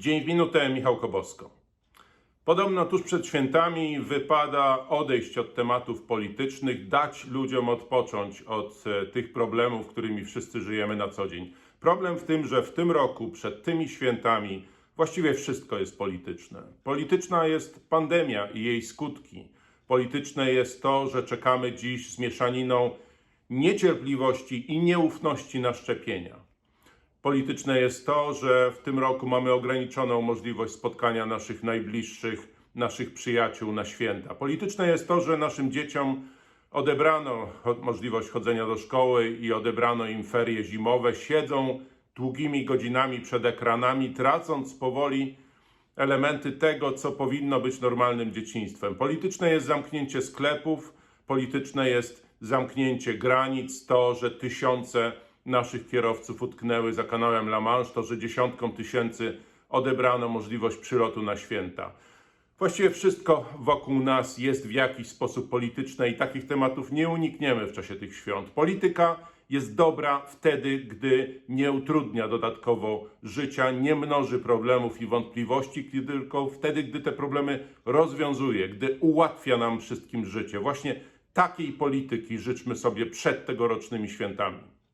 Dzień w minutę, Michał Kobosko. Podobno tuż przed świętami wypada odejść od tematów politycznych, dać ludziom odpocząć od e, tych problemów, którymi wszyscy żyjemy na co dzień. Problem w tym, że w tym roku, przed tymi świętami, właściwie wszystko jest polityczne. Polityczna jest pandemia i jej skutki. Polityczne jest to, że czekamy dziś z mieszaniną niecierpliwości i nieufności na szczepienia. Polityczne jest to, że w tym roku mamy ograniczoną możliwość spotkania naszych najbliższych, naszych przyjaciół na święta. Polityczne jest to, że naszym dzieciom odebrano możliwość chodzenia do szkoły i odebrano im ferie zimowe. Siedzą długimi godzinami przed ekranami, tracąc powoli elementy tego, co powinno być normalnym dzieciństwem. Polityczne jest zamknięcie sklepów, polityczne jest zamknięcie granic, to, że tysiące naszych kierowców utknęły za kanałem La Manche, to, że dziesiątkom tysięcy odebrano możliwość przylotu na święta. Właściwie wszystko wokół nas jest w jakiś sposób polityczne i takich tematów nie unikniemy w czasie tych świąt. Polityka jest dobra wtedy, gdy nie utrudnia dodatkowo życia, nie mnoży problemów i wątpliwości, tylko wtedy, gdy te problemy rozwiązuje, gdy ułatwia nam wszystkim życie. Właśnie takiej polityki życzmy sobie przed tegorocznymi świętami.